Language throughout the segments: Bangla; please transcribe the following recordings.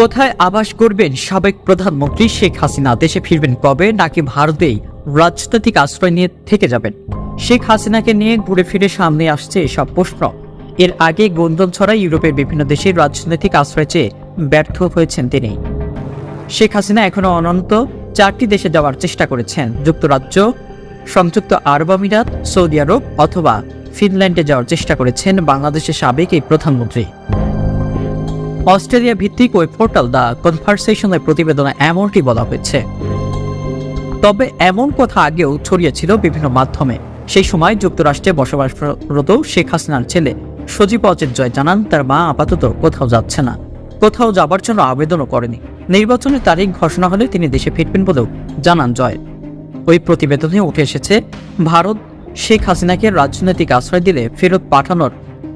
কোথায় আবাস করবেন সাবেক প্রধানমন্ত্রী শেখ হাসিনা? দেশে ফিরবেন কবে? নাকি ভারতেই রাজনৈতিক আশ্রয় নিয়ে থেকে যাবেন? শেখ হাসিনাকে নিয়ে ঘুরে ফিরে সামনে আসছে এসব প্রশ্ন। এর আগে গন্দন ছড়া ইউরোপের বিভিন্ন দেশের রাজনৈতিক আশ্রয় চেয়ে ব্যর্থ হয়েছেন তিনি। শেখ হাসিনা এখনও অনন্ত চারটি দেশে যাওয়ার চেষ্টা করেছেন। যুক্তরাজ্য, সংযুক্ত আরব আমিরাত, সৌদি আরব অথবা ফিনল্যান্ডে যাওয়ার চেষ্টা করেছেন বাংলাদেশের সাবেক এই প্রধানমন্ত্রী। অস্ট্রেলিয়া ভিত্তিক ওই পোর্টাল দ্য কনভারসেশনের প্রতিবেদনে এমনটি বলা হয়েছে। তবে এমন কথা আগেও ছড়িয়েছিল বিভিন্ন মাধ্যমে। সেই সময় যুক্তরাষ্ট্রে বসবাসরত শেখ হাসিনার ছেলে সজীব অজিত জয় জানান, তার মা আপাতত কোথাও যাচ্ছে না। কোথাও যাবার জন্য আবেদনও করেনি। নির্বাচনের তারিখ ঘোষণা হলে তিনি দেশে ফিরবেন বলেও জানান জয়। ওই প্রতিবেদনে উঠে এসেছে, ভারত শেখ হাসিনাকে রাজনৈতিক আশ্রয় দিলে ফেরত পাঠানোর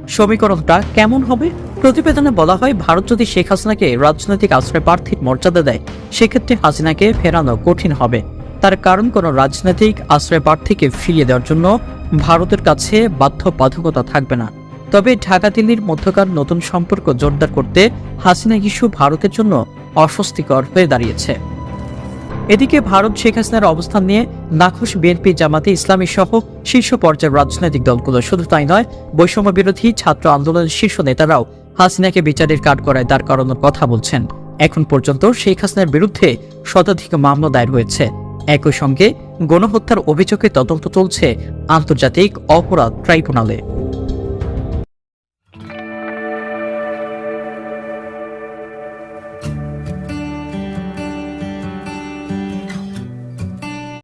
সমীকরণটা কেমন হবে? প্রতিবেদনে বলা হয়, ভারত যদি শেখ হাসিনাকে রাজনৈতিক আশ্রয় প্রার্থীর মর্যাদা দেয়, সেক্ষেত্রে হাসিনাকে ফেরানো কঠিন হবে। তার কারণ, কোনো রাজনৈতিক আশ্রয় প্রার্থীকে ফিরিয়ে দেওয়ার জন্য ভারতের কাছে বাধ্যবাধকতা থাকবে না। তবে ঢাকা, দিল্লির মধ্যকার নতুন সম্পর্ক জোরদার করতে হাসিনা ইস্যু ভারতের জন্য অস্বস্তিকর হয়ে দাঁড়িয়েছে। এদিকে ভারত শেখ হাসিনার অবস্থান নিয়ে নাখুশ বিএনপি জামাতে ইসলামী সহ শীর্ষ পর্যায়ের রাজনৈতিক দলগুলো শুধু তাই নয় বৈষম্য বিরোধী ছাত্র আন্দোলনের শীর্ষ নেতারাও হাসিনাকে বিচারের কাঠ করায় দাঁড় করানোর কথা বলছেন। এখন পর্যন্ত শেখ হাসিনার বিরুদ্ধে শতাধিক মামলা দায়ের হয়েছে। একই সঙ্গে গণহত্যার অভিযোগে তদন্ত চলছে আন্তর্জাতিক অপরাধ ট্রাইব্যুনালে।